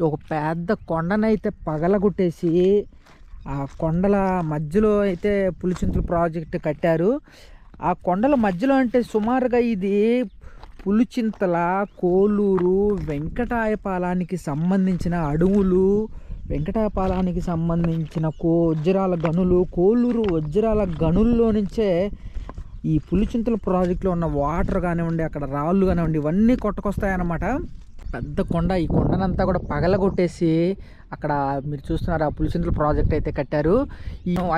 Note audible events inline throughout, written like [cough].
ఒక పెద్ద కొండనైతే పగలగొట్టేసి ఆ కొండల మధ్యలో అయితే పులిచింతలు ప్రాజెక్ట్ కట్టారు. ఆ కొండల మధ్యలో అంటే సుమారుగా ఇది పులిచింతల కోలూరు వెంకటాయపాలానికి సంబంధించిన అడవులు వెంకటాయపాలానికి సంబంధించిన కో వజ్రాల గనులు కోలూరు వజ్రాల గనుల్లో నుంచే ఈ పులిచింతల ప్రాజెక్టులో ఉన్న వాటర్ కానివ్వండి అక్కడ రాళ్ళు కానివ్వండి ఇవన్నీ కొట్టుకొస్తాయన్నమాట. పెద్ద కొండ. ఈ కొండనంతా కూడా పగలగొట్టేసి అక్కడ మీరు చూస్తున్నారు ఆ పులిచింతల ప్రాజెక్ట్ అయితే కట్టారు.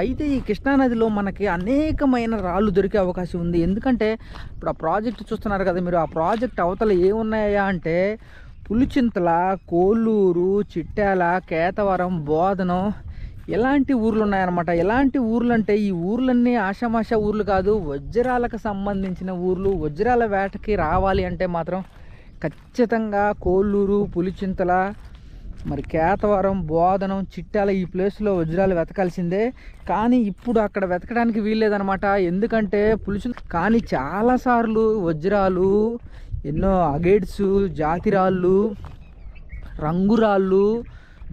అయితే ఈ కృష్ణానదిలో మనకి అనేకమైన రాళ్ళు దొరికే అవకాశం ఉంది. ఎందుకంటే ఇప్పుడు ఆ ప్రాజెక్ట్ చూస్తున్నారు కదా మీరు ఆ ప్రాజెక్ట్ అవతల ఏమున్నాయా అంటే పులిచింతల కోల్లూరు చిట్యాల కేతవరం బోధనం ఎలాంటి ఊర్లు ఉన్నాయన్నమాట ఎలాంటి ఊర్లు అంటే ఈ ఊర్లన్నీ ఆషామాషా ఊర్లు కాదు వజ్రాలకు సంబంధించిన ఊర్లు. వజ్రాల వేటకి రావాలి అంటే మాత్రం ఖచ్చితంగా కోల్లూరు పులిచింతల మరి కేతవరం బోధనం చిట్టాల ఈ ప్లేస్లో వజ్రాలు వెతకాల్సిందే. కానీ ఇప్పుడు అక్కడ వెతకడానికి వీల్లేదనమాట ఎందుకంటే పులిచి కానీ చాలాసార్లు వజ్రాలు ఎన్నో అగేట్స్ జాతిరాళ్ళు రంగురాళ్ళు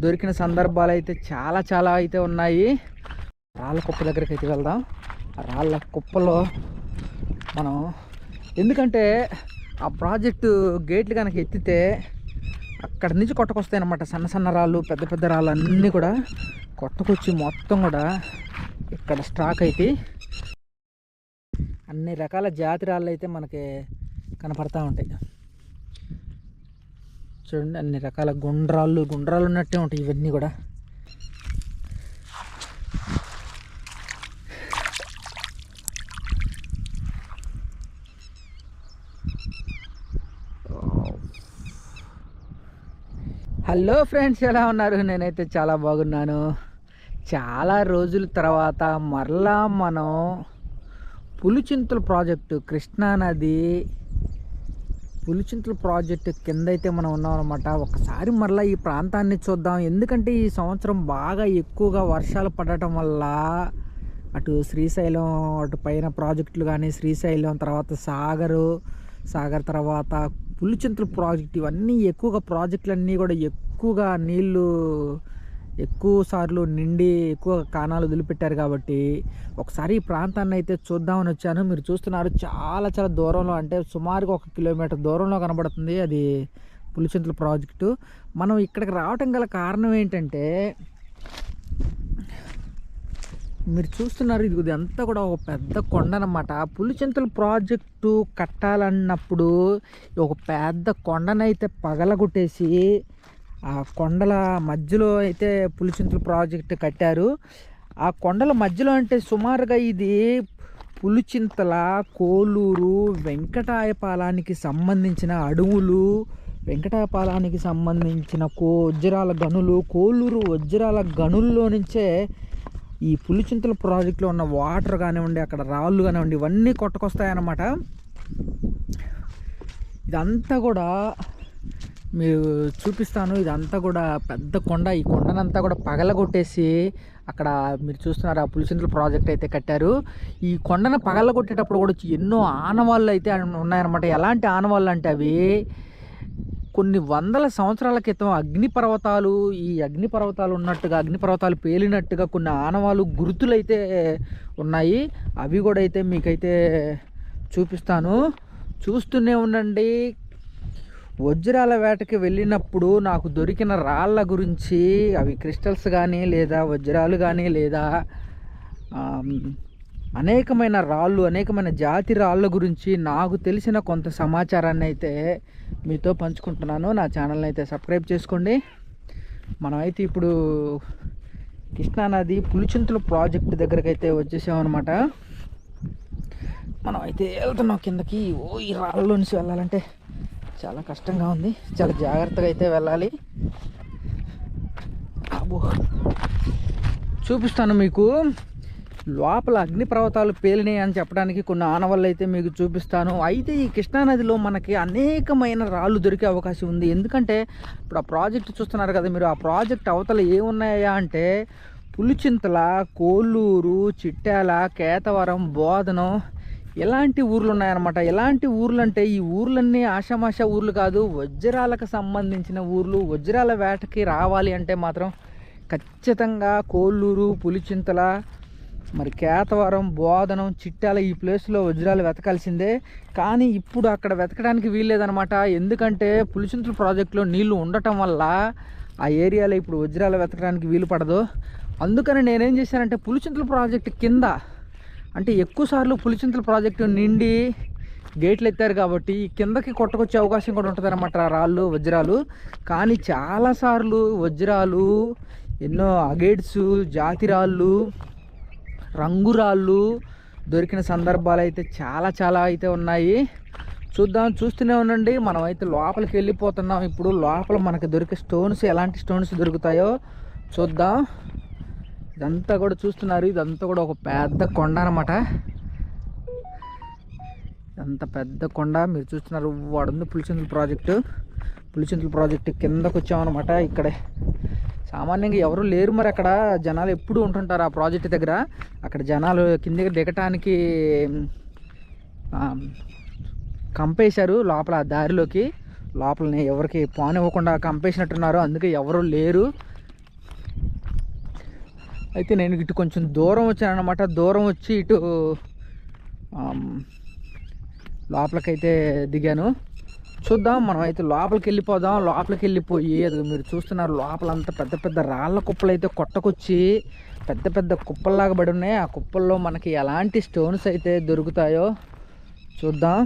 దొరికిన సందర్భాలు అయితే చాలా చాలా అయితే ఉన్నాయి. రాళ్ళ కుప్ప దగ్గరికి అయితే వెళ్దాం రాళ్ళ కుప్పలో మనం ఎందుకంటే ఆ ప్రాజెక్టు గేట్లు కనుక ఎత్తితే అక్కడ నుంచి కొట్టకొస్తాయి అనమాట సన్న సన్న రాళ్ళు పెద్ద పెద్ద రాళ్ళు అన్నీ కూడా కొట్టకొచ్చి మొత్తం కూడా ఇక్కడ స్టాక్ అయితే అన్ని రకాల జాతి రాళ్ళు అయితే మనకి కనపడతా ఉంటాయి. చూడండి అన్ని రకాల గుండ్రాళ్ళు గుండ్రాలు ఉన్నట్టే ఉంటాయి ఇవన్నీ కూడా. హలో ఫ్రెండ్స్ ఎలా ఉన్నారు? నేనైతే చాలా బాగున్నాను. చాలా రోజుల తర్వాత మరలా మనం పులిచింతల ప్రాజెక్టు కృష్ణానది పులిచింతల ప్రాజెక్టు కింద అయితే మనం ఉన్నాం అనమాట ఒకసారి మరలా ఈ ప్రాంతాన్ని చూద్దాం. ఎందుకంటే ఈ సంవత్సరం బాగా ఎక్కువగా వర్షాలు పడటం వల్ల అటు శ్రీశైలం అటు పైన ప్రాజెక్టులు కానీ శ్రీశైలం తర్వాత సాగరు సాగర్ తర్వాత పులిచింతల ప్రాజెక్ట్ ఇవన్నీ ఎక్కువగా ప్రాజెక్టులన్నీ కూడా ఎక్కువగా నీళ్ళు ఎక్కువ సార్లు నిండి ఎక్కువ కాణాలు వదిలిపెట్టారు కాబట్టి ఒకసారి ఈ ప్రాంతాన్ని అయితే చూద్దామని వచ్చాను. మీరు చూస్తున్నారు చాలా చాలా దూరంలో అంటే సుమారుగా ఒక కిలోమీటర్ దూరంలో కనబడుతుంది అది పులిచింతల ప్రాజెక్టు. మనం ఇక్కడికి రావటం గల కారణం ఏంటంటే మీరు చూస్తున్నారు ఇది ఇదంతా కూడా ఒక పెద్ద కొండ అనమాట పులిచింతల ప్రాజెక్టు కట్టాలన్నప్పుడు ఒక పెద్ద కొండనైతే పగలగొట్టేసి ఆ కొండల మధ్యలో అయితే పులిచింతల ప్రాజెక్టు కట్టారు. ఆ కొండల మధ్యలో అంటే సుమారుగా ఇది పులిచింతల కోలూరు వెంకటాయపాలానికి సంబంధించిన అడవులు వెంకటాయపాలానికి సంబంధించిన కో వజ్రాల గనులు కోలూరు వజ్రాల గనుల్లో నుంచే ఈ పులిచింతల ప్రాజెక్టులో ఉన్న వాటర్ కానివ్వండి అక్కడ రాళ్ళు కానివ్వండి ఇవన్నీ కొట్టుకొస్తాయన్నమాట. ఇదంతా కూడా మీరు చూపిస్తాను. ఇదంతా కూడా పెద్ద కొండ. ఈ కొండనంతా కూడా పగలగొట్టేసి అక్కడ మీరు చూస్తున్నారు ఆ పులిచింతల ప్రాజెక్ట్ అయితే కట్టారు. ఈ కొండను పగలగొట్టేటప్పుడు కూడా ఎన్నో ఆనవాళ్ళు అయితే ఉన్నాయన్నమాట. ఎలాంటి ఆనవాళ్ళు అంటే అవి కొన్ని వందల సంవత్సరాల క్రితం అగ్నిపర్వతాలు ఈ అగ్నిపర్వతాలు ఉన్నట్టుగా అగ్నిపర్వతాలు పేలినట్టుగా కొన్ని ఆనవాలు గుర్తులైతే ఉన్నాయి. అవి కూడా అయితే మీకైతే చూపిస్తాను. చూస్తూనే ఉండండి. వజ్రాల వేటకి వెళ్ళినప్పుడు నాకు దొరికిన రాళ్ళ గురించి అవి క్రిస్టల్స్ కానీ లేదా వజ్రాలు కానీ లేదా అనేకమైన రాళ్ళు అనేకమైన జాతి రాళ్ళ గురించి నాకు తెలిసిన కొంత సమాచారాన్ని అయితే మీతో పంచుకుంటున్నాను. నా ఛానల్ని అయితే సబ్స్క్రైబ్ చేసుకోండి. మనమైతే ఇప్పుడు కృష్ణానది పులిచింతల ప్రాజెక్ట్ దగ్గరకు అయితే వచ్చేసామన్నమాట. మనం అయితే వెళ్తున్నాం కిందకి. ఓ ఈ రాళ్ళలో నుంచి వెళ్ళాలంటే చాలా కష్టంగా ఉంది. చాలా జాగ్రత్తగా అయితే వెళ్ళాలి. అబ్బో. చూపిస్తాను మీకు. లోపల అగ్నిపర్వతాలు పేలినాయి అని చెప్పడానికి కొన్ని ఆనవాళ్ళు అయితే మీకు చూపిస్తాను. అయితే ఈ కృష్ణానదిలో మనకి అనేకమైన రాళ్ళు దొరికే అవకాశం ఉంది. ఎందుకంటే ఇప్పుడు ఆ ప్రాజెక్ట్ చూస్తున్నారు కదా మీరు. ఆ ప్రాజెక్ట్ అవతల ఏమున్నాయా అంటే పులిచింతల కోల్లూరు చిట్టాల కేతవరం బోధనం ఎలాంటి ఊర్లు ఉన్నాయన్నమాట ఎలాంటి ఊర్లు అంటే ఈ ఊర్లన్నీ ఆషామాషా ఊర్లు కాదు వజ్రాలకు సంబంధించిన ఊర్లు వజ్రాల వేటకి రావాలి అంటే మాత్రం ఖచ్చితంగా కోల్లూరు పులిచింతల మరి కేతవరం బోధనం చిట్టాల ఈ ప్లేస్లో వజ్రాలు వెతకాల్సిందే. కానీ ఇప్పుడు అక్కడ వెతకడానికి వీల్లేదనమాట ఎందుకంటే పులిచింతల ప్రాజెక్టులో నీళ్ళు ఉండటం వల్ల ఆ ఏరియాలో ఇప్పుడు వజ్రాలు వెతకడానికి వీలు పడదు. అందుకని నేనేం చేశానంటే పులిచింతల ప్రాజెక్టు కింద అంటే ఎక్కువ సార్లు పులిచింతల ప్రాజెక్టు నిండి గేట్లు ఎత్తారు కాబట్టి కిందకి కొట్టకొచ్చే అవకాశం కూడా ఉంటుంది అనమాట రాళ్ళు వజ్రాలు. కానీ చాలాసార్లు వజ్రాలు ఎన్నో అగేట్స్ జాతి రాళ్ళు రంగురాళ్ళు దొరికిన సందర్భాలు అయితే చాలా చాలా అయితే ఉన్నాయి. చూద్దాం చూస్తూనే ఉండండి. మనం అయితే లోపలికి వెళ్ళిపోతున్నాం. ఇప్పుడు లోపల మనకి దొరికే స్టోన్స్ ఎలాంటి స్టోన్స్ దొరుకుతాయో చూద్దాం. ఇదంతా కూడా చూస్తున్నారు. ఇదంతా కూడా ఒక పెద్ద కొండ అనమాట అంత పెద్ద కొండ. మీరు చూస్తున్నారు వాడుంది పులిచింతల ప్రాజెక్టు. పులిచింతల ప్రాజెక్టు కిందకు వచ్చామన్నమాట ఇక్కడే సామాన్యంగా ఎవరు లేరు మరి అక్కడ. జనాలు ఎప్పుడు ఉంటుంటారు ఆ ప్రాజెక్ట్ దగ్గర. అక్కడ జనాలు కిందకి దిగటానికి కంపేశారు లోపల ఆ దారిలోకి. లోపలని ఎవరికి పోనివ్వకుండా కంపేసినట్టున్నారు. అందుకే ఎవరు లేరు. అయితే నేను ఇటు కొంచెం దూరం వచ్చాను అనమాట దూరం వచ్చి ఇటు లోపలికైతే దిగాను. చూద్దాం మనం అయితే లోపలికి వెళ్ళిపోదాం లోపలికి వెళ్ళిపోయి అది మీరు చూస్తున్నారు లోపలంతా పెద్ద పెద్ద రాళ్ళ కుప్పలు అయితే కొట్టకొచ్చి పెద్ద పెద్ద కుప్పల్లాగా పడి ఉన్నాయి. ఆ కుప్పల్లో మనకి ఎలాంటి స్టోన్స్ అయితే దొరుకుతాయో చూద్దాం.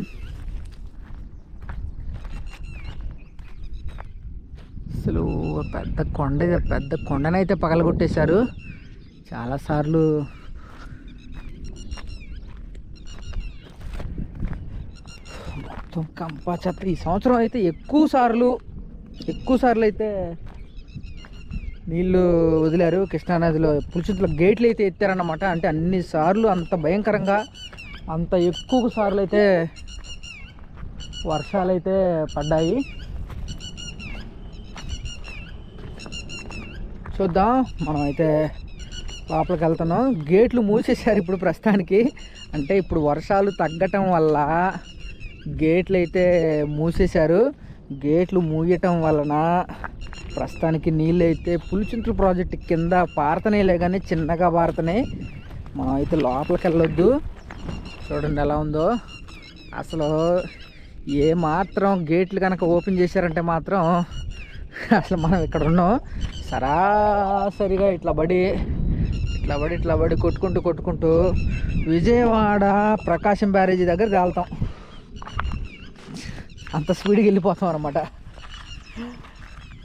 అసలు పెద్ద కొండ పెద్ద కొండనైతే పగలగొట్టేశారు. చాలాసార్లు మొత్తం కంపా చెత్త. ఈ సంవత్సరం అయితే ఎక్కువ సార్లు ఎక్కువ సార్లు అయితే నీళ్ళు వదిలారు. కృష్ణానదిలో పులిచింతల గేట్లు అయితే ఎత్తారన్నమాట. అంటే అన్ని సార్లు అంత భయంకరంగా అంత ఎక్కువ సార్లు అయితే వర్షాలు అయితే పడ్డాయి. చూద్దాం. మనం అయితే లోపలికి వెళ్తున్నాం. గేట్లు మూసేశారు ఇప్పుడు ప్రస్తుతానికి. అంటే ఇప్పుడు వర్షాలు తగ్గటం వల్ల గేట్లు అయితే మూసేశారు. గేట్లు మూయటం వలన ప్రస్తుతానికి నీళ్ళు అయితే పులిచింతలు ప్రాజెక్ట్ కింద పారతనేలే కానీ చిన్నగా పారతనే. మనం అయితే లోపలికి వెళ్ళొద్దు. చూడండి ఎలా ఉందో. అసలు ఏ మాత్రం గేట్లు కనుక ఓపెన్ చేశారంటే మాత్రం అసలు మనం ఇక్కడ ఉన్నాం. సరాసరిగా ఇట్లా పడి ఇట్లా పడి ఇట్లా పడి కొట్టుకుంటూ కొట్టుకుంటూ విజయవాడ ప్రకాశం బ్యారేజీ దగ్గర తేలుతాం. అంత స్పీడ్కి వెళ్ళిపోతాం అనమాట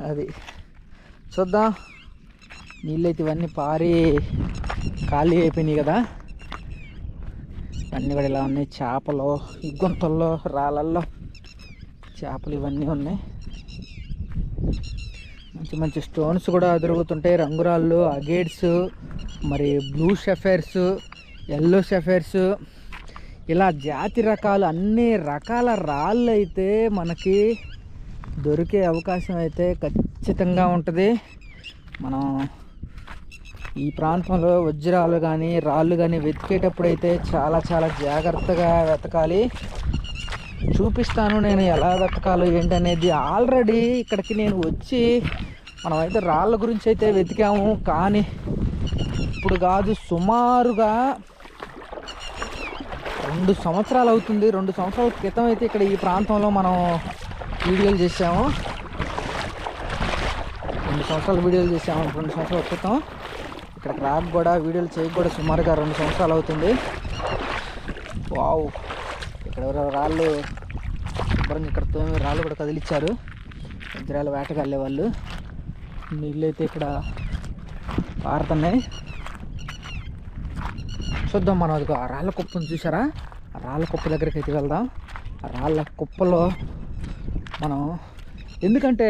అది చూద్దాం. నీళ్ళైతే ఇవన్నీ పారి ఖాళీ అయిపోయినాయి కదా. ఇవన్నీ కూడా ఇలా ఉన్నాయి చేపలు గుంతల్లో రాళ్ళల్లో. చేపలు ఇవన్నీ ఉన్నాయి. మంచి మంచి స్టోన్స్ కూడా దొరుకుతుంటాయి రంగురాళ్ళు అగేట్స్ మరి బ్లూ షెఫైర్స్ ఎల్లో షెఫైర్స్ ఇలా జాతి రకాలు అన్ని రకాల రాళ్ళు అయితే మనకి దొరికే అవకాశం అయితే ఖచ్చితంగా ఉంటుంది. మనం ఈ ప్రాంతంలో వజ్రాలు కానీ రాళ్ళు కానీ వెతికేటప్పుడు అయితే చాలా చాలా జాగ్రత్తగా వెతకాలి. చూపిస్తాను నేను ఎలా వెతకాలో ఏంటనేది. ఆల్రెడీ ఇక్కడికి నేను వచ్చి మనమైతే రాళ్ళ గురించి అయితే వెతికాము కానీ ఇప్పుడు కాదు సుమారుగా రెండు సంవత్సరాలు అవుతుంది. రెండు సంవత్సరాల క్రితం అయితే ఇక్కడ ఈ ప్రాంతంలో మనం వీడియోలు చేసాము రెండు సంవత్సరాలు వీడియోలు చేసాము రెండు సంవత్సరాల క్రితం ఇక్కడ రాక కూడా వీడియోలు చేయక కూడా సుమారుగా రెండు సంవత్సరాలు అవుతుంది. వావ్! ఇక్కడ ఎవరో రాళ్ళు శుభ్రంగా ఇక్కడ తోమి రాళ్ళు కూడా కదిలిచ్చారు. వజ్రాలు వేటగాళ్ళే వాళ్ళు నీళ్ళు అయితే ఇక్కడ పారుతున్నాయి. చూద్దాం మనం అదిగో ఆ రాళ్ళ కుప్పను చూసారా ఆ రాళ్ళ కుప్ప దగ్గరికి అయితే వెళ్దాం. ఆ రాళ్ళ కుప్పలో మనం ఎందుకంటే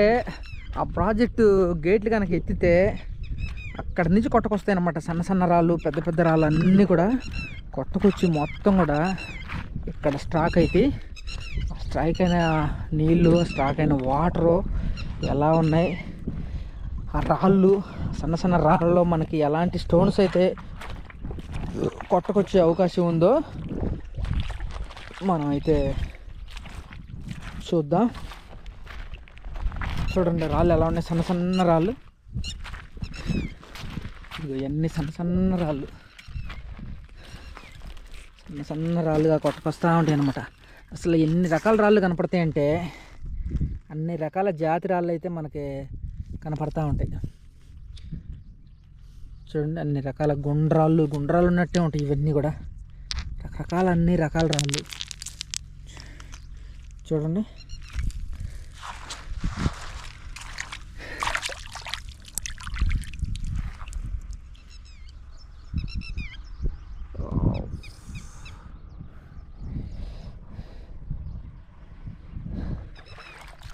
ఆ ప్రాజెక్టు గేట్లు కనుక ఎత్తితే అక్కడ నుంచి కొట్టకొస్తాయి అన్నమాట సన్న సన్న రాళ్ళు పెద్ద పెద్ద రాళ్ళు అన్నీ కూడా కొట్టకొచ్చి మొత్తం కూడా ఇక్కడ స్టాక్ అయితే స్ట్రైక్ అయిన నీళ్ళు స్టాక్ అయిన వాటరు ఎలా ఉన్నాయి? ఆ రాళ్ళు సన్న సన్న రాళ్ళలో మనకి ఎలాంటి స్టోన్స్ అయితే కొట్టకొచ్చే అవకాశం ఉందో మనం అయితే చూద్దాం. చూడండి రాళ్ళు ఎలా ఉన్నాయి? సన్న సన్న రాళ్ళు. ఇవన్నీ సన్న సన్న రాళ్ళు. సన్న సన్న రాళ్ళుగా కొట్టుకొస్తూ ఉంటాయి అనమాట అసలు ఎన్ని రకాల రాళ్ళు కనపడతాయంటే అన్ని రకాల జాతి రాళ్ళు అయితే మనకి కనపడతా ఉంటాయి. చూడండి అన్ని రకాల గుండ్రాళ్ళు గుండ్రాలు ఉన్నట్టే ఉంటాయి ఇవన్నీ కూడా. రకరకాల అన్ని రకాల రాళ్ళు చూడండి.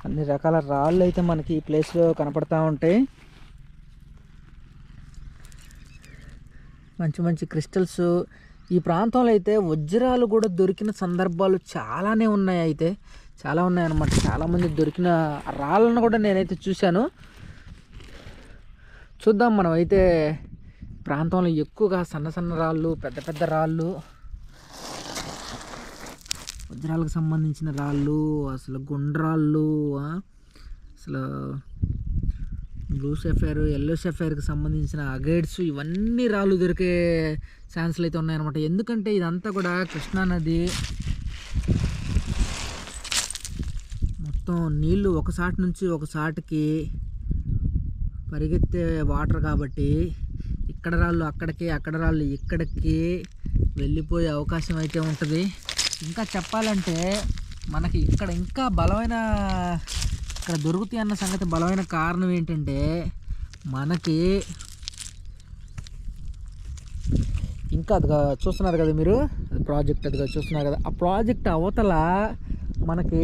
అన్ని రకాల రాళ్ళు అయితే మనకి ఈ ప్లేస్లో కనపడతా ఉంటాయి. మంచి మంచి క్రిస్టల్స్. ఈ ప్రాంతంలో అయితే వజ్రాలు కూడా దొరికిన సందర్భాలు చాలానే ఉన్నాయి అయితే. చాలా ఉన్నాయి అన్నమాట చాలామంది దొరికిన రాళ్ళను కూడా నేనైతే చూశాను. చూద్దాం మనం అయితే ప్రాంతంలో ఎక్కువగా సన్న సన్న రాళ్ళు పెద్ద పెద్ద రాళ్ళు వజ్రాలకు సంబంధించిన రాళ్ళు అసలు గుండ్రాళ్ళు అసలు బ్లూ సెఫైర్ ఎల్లో సెఫైర్కి సంబంధించిన అగైడ్స్ ఇవన్నీ రాళ్ళు దొరికే ఛాన్స్లు అయితే ఉన్నాయన్నమాట. ఎందుకంటే ఇదంతా కూడా కృష్ణా నది. మొత్తం నీళ్ళు ఒక సాటి నుంచి ఒక సాటికి పరిగెత్తే వాటర్ కాబట్టి ఇక్కడ రాళ్ళు అక్కడికి అక్కడ రాళ్ళు ఇక్కడికి వెళ్ళిపోయే అవకాశం అయితే ఉంటుంది. ఇంకా చెప్పాలంటే మనకి ఇక్కడ ఇంకా బలమైన ఇక్కడ దొరుకుతాయి అన్న సంగతి బలమైన కారణం ఏంటంటే మనకి ఇంకా అదిగా చూస్తున్నారు కదా మీరు? అది ప్రాజెక్ట్ అదిగా చూస్తున్నారు కదా. ఆ ప్రాజెక్ట్ అవతల మనకి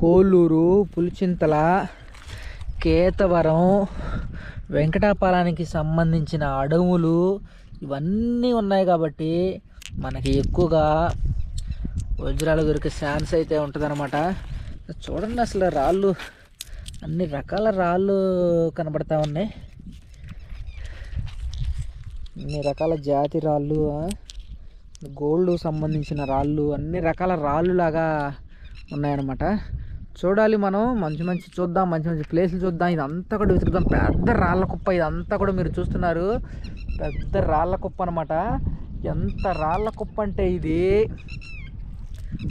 కోల్లూరు పులిచింతల కేతవరం వెంకటాపాలానికి సంబంధించిన అడవులు ఇవన్నీ ఉన్నాయి కాబట్టి మనకి ఎక్కువగా వజ్రాలు దొరికే ఛాన్స్ అయితే ఉంటుందన్నమాట. చూడండి అసలు రాళ్ళు అన్ని రకాల రాళ్ళు కనబడతా ఉన్నాయి. అన్ని రకాల జాతి రాళ్ళు గోల్డ్ సంబంధించిన రాళ్ళు అన్ని రకాల రాళ్ళు లాగా ఉన్నాయన్నమాట. చూడాలి మనం మంచి మంచి చూద్దాం మంచి మంచి ప్లేసులు చూద్దాం. ఇదంతా కూడా వెతుకుదాం. పెద్ద రాళ్ళ కుప్ప ఇదంతా కూడా మీరు చూస్తున్నారు. పెద్ద రాళ్ళ కుప్ప అనమాట ఎంత రాళ్ళ కుప్ప అంటే ఇది.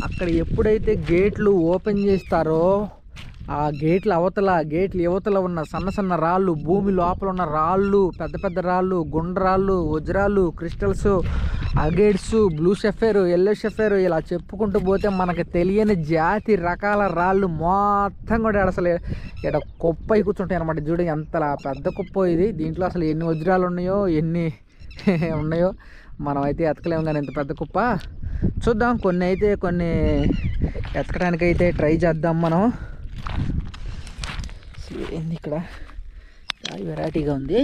అక్కడ ఎప్పుడైతే గేట్లు ఓపెన్ చేస్తారో ఆ గేట్ల అవతల గేట్ల యువతల ఉన్న సన్న సన్న రాళ్ళు భూమి లోపల ఉన్న రాళ్ళు పెద్ద పెద్ద రాళ్ళు గుండ్రాళ్ళు వజ్రాలు crystals agates blue sapphire yellow sapphire ఇలా చెప్పుకుంటూ పోతే మనకి తెలియని జాతి రకాల రాళ్ళు మొత్తం కూడా ఈడ అసలు ఇక్కడ కుప్ప కూర్చుంటాయి అనమాట చూడు ఎంతలా పెద్ద కుప్ప ఇది. దీంట్లో అసలు ఎన్ని వజ్రాలు ఉన్నాయో ఎన్ని [laughs] ఉన్నాయో మనం అయితే ఎతకలేము కానీ ఇంత పెద్ద కుప్ప. చూద్దాం. కొన్ని అయితే కొన్ని ఎతకడానికి అయితే ట్రై చేద్దాం మనం. ఏంది ఇక్కడ? రాయి వెరైటీగా ఉంది.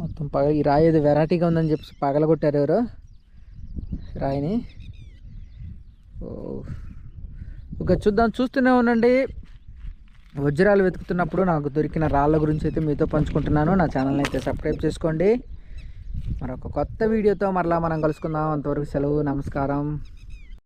మొత్తం పగ ఈ రాయి ఏదో వెరైటీగా ఉందని చెప్పి పగలగొట్టారు ఎవరు రాయిని. ఓకే చూద్దాం. చూస్తూనే ఉండండి. వజ్రాలు వెతుకుతున్నప్పుడు నాకు దొరికిన రాళ్ళ గురించి అయితే మీతో పంచుకుంటున్నాను. నా ఛానల్ని అయితే సబ్స్క్రైబ్ చేసుకోండి. మరొక కొత్త వీడియోతో మరలా మనం కలుసుకుందాం. అంతవరకు సెలవు నమస్కారం.